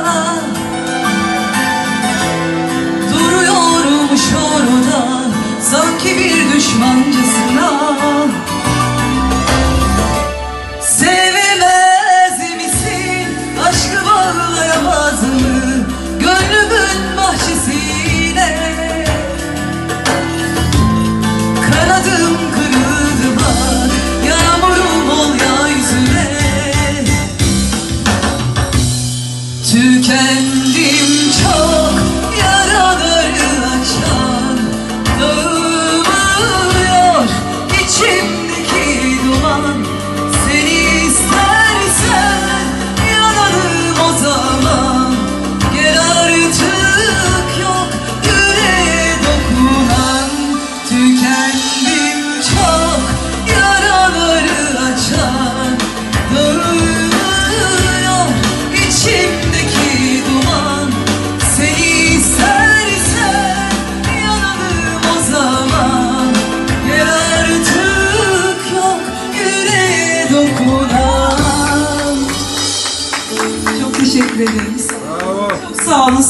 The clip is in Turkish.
love. Tükendim. dokunan. Çok teşekkür ederim. Bravo. Çok sağ olun. Sağ